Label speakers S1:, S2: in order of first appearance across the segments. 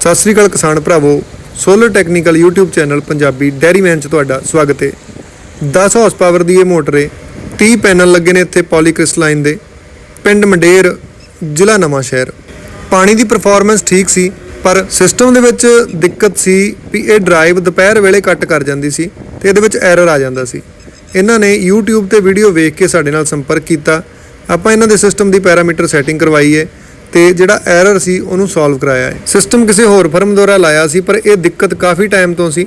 S1: ਸਤਿ ਸ੍ਰੀ ਅਕਾਲ ਕਿਸਾਨ ਭਰਾਵੋ solar technical YouTube channel Punjabi dairyman ਚ ਤੁਹਾਡਾ ਸਵਾਗਤ ਹੈ। 10 ਹਾਰਸ ਪਾਵਰ ਦੀ ਇਹ ਮੋਟਰ ਹੈ 30 ਪੈਨਲ ਲੱਗੇ ਨੇ ਇੱਥੇ ਪੋਲੀਕ੍ਰਿਸਟਲਾਈਨ ਦੇ। ਪਿੰਡ ਮੰਡੇਰ, ਜ਼ਿਲ੍ਹਾ ਨਵਾਂ ਸ਼ਹਿਰ। ਪਾਣੀ ਦੀ ਪਰਫਾਰਮੈਂਸ ਠੀਕ ਸੀ, ਪਰ ਸਿਸਟਮ ਦੇ ਵਿੱਚ ਦਿੱਕਤ ਸੀ ਵੀ ਇਹ ਡਰਾਈਵ ਦੁਪਹਿਰ ਵੇਲੇ ਕੱਟ ਕਰ ਜਾਂਦੀ ਸੀ ਤੇ ਇਹਦੇ ਵਿੱਚ ਐਰਰ ਆ ਜਾਂਦਾ ਸੀ। ਇਹਨਾਂ ਨੇ YouTube ਤੇ ਵੀਡੀਓ ਵੇਖ ਕੇ ਸਾਡੇ ਨਾਲ ਸੰਪਰਕ ਕੀਤਾ। ਆਪਾਂ ਇਹਨਾਂ ਦੇ ਸਿਸਟਮ ਦੀ ਪੈਰਾਮੀਟਰ ਸੈਟਿੰਗ ਕਰਵਾਈ ਹੈ। ਤੇ ਜਿਹੜਾ ਐਰਰ ਸੀ ਉਹਨੂੰ ਸੋਲਵ ਕਰਾਇਆ ਹੈ। ਸਿਸਟਮ ਕਿਸੇ ਹੋਰ ਫਰਮ ਦੁਆਰਾ ਲਾਇਆ ਸੀ, ਪਰ ਇਹ ਦਿੱਕਤ ਕਾਫੀ ਟਾਈਮ ਤੋਂ ਸੀ।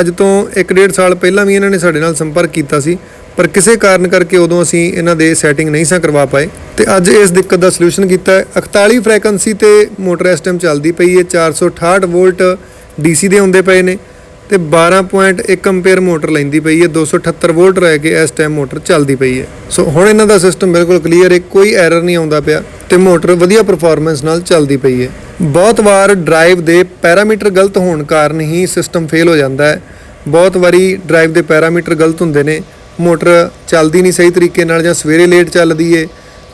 S1: ਅੱਜ ਤੋਂ 1.5 ਸਾਲ ਪਹਿਲਾਂ ਵੀ ਇਹਨਾਂ ਨੇ ਸਾਡੇ ਨਾਲ ਸੰਪਰਕ ਕੀਤਾ ਸੀ, ਪਰ ਕਿਸੇ ਕਾਰਨ ਕਰਕੇ ਉਦੋਂ ਅਸੀਂ ਇਹਨਾਂ ਦੇ ਸੈਟਿੰਗ ਨਹੀਂ ਸਾਂ ਕਰਵਾ ਪਾਏ। ਤੇ ਅੱਜ ਇਸ ਦਿੱਕਤ ਦਾ ਸੋਲੂਸ਼ਨ ਕੀਤਾ ਹੈ। 41 ਫ੍ਰੀਕੁਐਂਸੀ ਤੇ ਮੋਟਰ ਇਸ ਟਾਈਮ ਚੱਲਦੀ ਪਈ ਹੈ। 468 ਵੋਲਟ DC ਦੇ ਹੁੰਦੇ ਪਏ ਨੇ ਤੇ 12.1 ਐਂਪੀਅਰ ਮੋਟਰ ਲੈਂਦੀ ਪਈ ਹੈ। 278 ਵੋਲਟ ਰਹਿ ਕੇ ਇਸ ਟਾਈਮ ਮੋਟਰ ਚੱਲਦੀ ਪਈ ਹੈ। ਸੋ ਹੁਣ ਇਹਨਾਂ ਦਾ ਸਿਸਟਮ ਬਿਲਕੁਲ ਕਲੀਅਰ ਹੈ। ਕੋਈ ਐਰਰ ਨਹੀਂ ਆਉਂਦਾ ਪਿਆ। ਤੇ ਮੋਟਰ ਵਧੀਆ ਪਰਫਾਰਮੈਂਸ ਨਾਲ ਚੱਲਦੀ ਪਈ ਹੈ। ਬਹੁਤ ਵਾਰ ਡਰਾਈਵ ਦੇ ਪੈਰਾਮੀਟਰ ਗਲਤ ਹੋਣ ਕਾਰਨ ਹੀ ਸਿਸਟਮ ਫੇਲ ਹੋ ਜਾਂਦਾ ਹੈ। ਬਹੁਤ ਵਾਰੀ ਡਰਾਈਵ ਦੇ ਪੈਰਾਮੀਟਰ ਗਲਤ ਹੁੰਦੇ ਨੇ। ਮੋਟਰ ਚੱਲਦੀ ਨਹੀਂ ਸਹੀ ਤਰੀਕੇ ਨਾਲ ਜਾਂ ਸਵੇਰੇ ਲੇਟ ਚੱਲਦੀ ਏ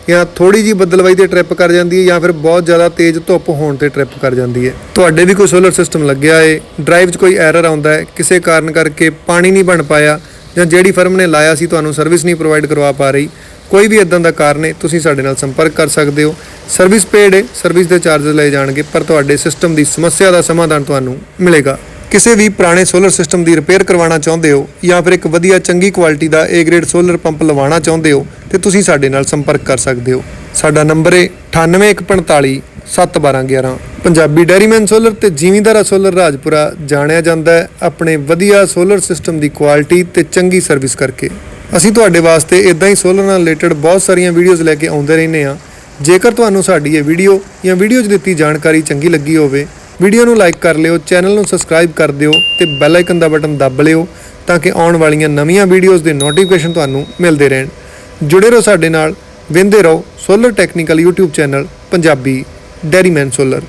S1: ਜਾਂ ਥੋੜੀ ਜੀ ਬੱਦਲਵਾਈ ਤੇ ਟ੍ਰਿਪ ਕਰ ਜਾਂਦੀ ਹੈ ਜਾਂ ਫਿਰ ਬਹੁਤ ਜ਼ਿਆਦਾ ਤੇਜ਼ ਧੁੱਪ ਹੋਣ ਤੇ ਟ੍ਰਿਪ ਕਰ ਜਾਂਦੀ ਹੈ ਤੁਹਾਡੇ ਵੀ ਕੋਈ ਸੋਲਰ ਸਿਸਟਮ ਲੱਗਿਆ ਏ? ਡਰਾਈਵ 'ਚ ਕੋਈ ਐਰਰ ਆਉਂਦਾ ਹੈ? ਕਿਸੇ ਕਾਰਨ ਕਰਕੇ ਪਾਣੀ ਨਹੀਂ ਬਣ ਪਾਇਆ ਜਾਂ ਜਿਹੜੀ ਫਰਮ ਨੇ ਲਾਇਆ ਸੀ, ਤੁਹਾਨੂੰ ਸਰਵਿਸ ਨਹੀਂ ਪ੍ਰੋਵਾਈਡ ਕਰਵਾ ਪਾ ਰਹੀ? ਕੋਈ ਵੀ ਇਦਾਂ ਦਾ ਕਾਰਨ ਹੈ, ਤੁਸੀਂ ਸਾਡੇ ਨਾਲ ਸੰਪਰਕ ਕਰ ਸਕਦੇ ਹੋ। ਸਰਵਿਸ ਪੇਡ ਹੈ, ਸਰਵਿਸ ਦੇ ਚਾਰजेस ਲਏ ਜਾਣਗੇ, ਪਰ ਤੁਹਾਡੇ ਸਿਸਟਮ ਦੀ ਸਮੱਸਿਆ ਦਾ ਸਮਾਧਾਨ ਤੁਹਾਨੂੰ ਮਿਲੇਗਾ। ਕਿਸੇ ਵੀ ਪੁਰਾਣੇ ਸੋਲਰ ਸਿਸਟਮ ਦੀ ਰਿਪੇਅਰ ਕਰਵਾਉਣਾ ਚਾਹੁੰਦੇ ਹੋ ਜਾਂ ਫਿਰ ਇੱਕ ਵਧੀਆ ਚੰਗੀ ਕੁਆਲਿਟੀ ਦਾ A ਗ੍ਰੇਡ ਸੋਲਰ ਪੰਪ ਲਵਾਉਣਾ ਚਾਹੁੰਦੇ ਹੋ, ਤੇ ਤੁਸੀਂ ਸਾਡੇ ਨਾਲ ਸੰਪਰਕ ਕਰ ਸਕਦੇ ਹੋ। ਸਾਡਾ ਨੰਬਰ ਹੈ 9845 71211 ਪੰਜਾਬੀ ਡੈਰੀਮੈਨ ਸੋਲਰ ਤੇ ਜੀਵੀਂਦਾਰਾ ਸੋਲਰ ਰਾਜਪੁਰਾ ਜਾਣਿਆ ਜਾਂਦਾ ਹੈ ਆਪਣੇ ਵਧੀਆ ਸੋਲਰ ਸਿਸਟਮ ਦੀ ਕੁਆਲਿਟੀ ਤੇ ਚੰਗੀ ਸਰਵਿਸ ਕਰਕੇ। ਅਸੀਂ ਤੁਹਾਡੇ ਵਾਸਤੇ ਇਦਾਂ ਹੀ ਸੋਲਰ ਨਾਲ ਰਿਲੇਟਡ ਬਹੁਤ ਸਾਰੀਆਂ ਵੀਡੀਓਜ਼ ਲੈ ਕੇ ਆਉਂਦੇ ਰਹਿੰਦੇ ਹਾਂ। ਜੇਕਰ ਤੁਹਾਨੂੰ ਸਾਡੀ ਇਹ ਵੀਡੀਓ ਜਾਂ ਵੀਡੀਓ 'ਚ ਦਿੱਤੀ ਜਾਣਕਾਰੀ ਚੰਗੀ ਲੱਗੀ ਹੋਵੇ ਵੀਡੀਓ ਨੂੰ ਲਾਈਕ ਕਰ ਲਿਓ ਚੈਨਲ ਨੂੰ ਸਬਸਕ੍ਰਾਈਬ ਕਰ ਦਿਓ ਤੇ ਬੈਲ ਆਈਕਨ ਦਾ ਬਟਨ ਦੱਬ ਲਿਓ ਤਾਂ ਕਿ ਆਉਣ ਵਾਲੀਆਂ ਨਵੀਆਂ ਵੀਡੀਓਜ਼ ਦੇ ਨੋਟੀਫਿਕੇਸ਼ਨ ਤੁਹਾਨੂੰ ਮਿਲਦੇ ਰਹਿਣ। ਜੁੜੇ ਰਹੋ ਸਾਡੇ ਨਾਲ ਵਿੰਦੇ ਰਹੋ solar technical YouTube channel Punjabi dairyman solar